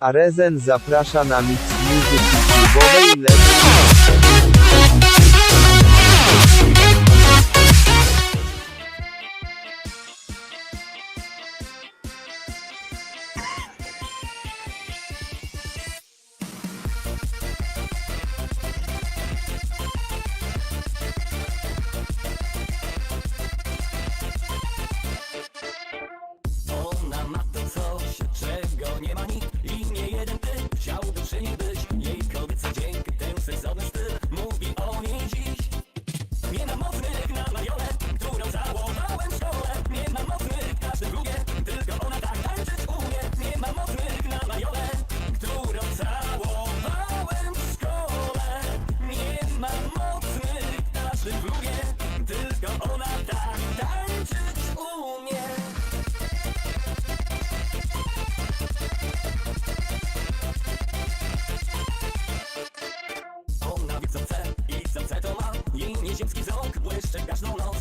Arezen zaprasza na mix muzyki klubowej Let's ma to coś, czego nie ma nikt. ziemski zaląg błyszczy każdą noc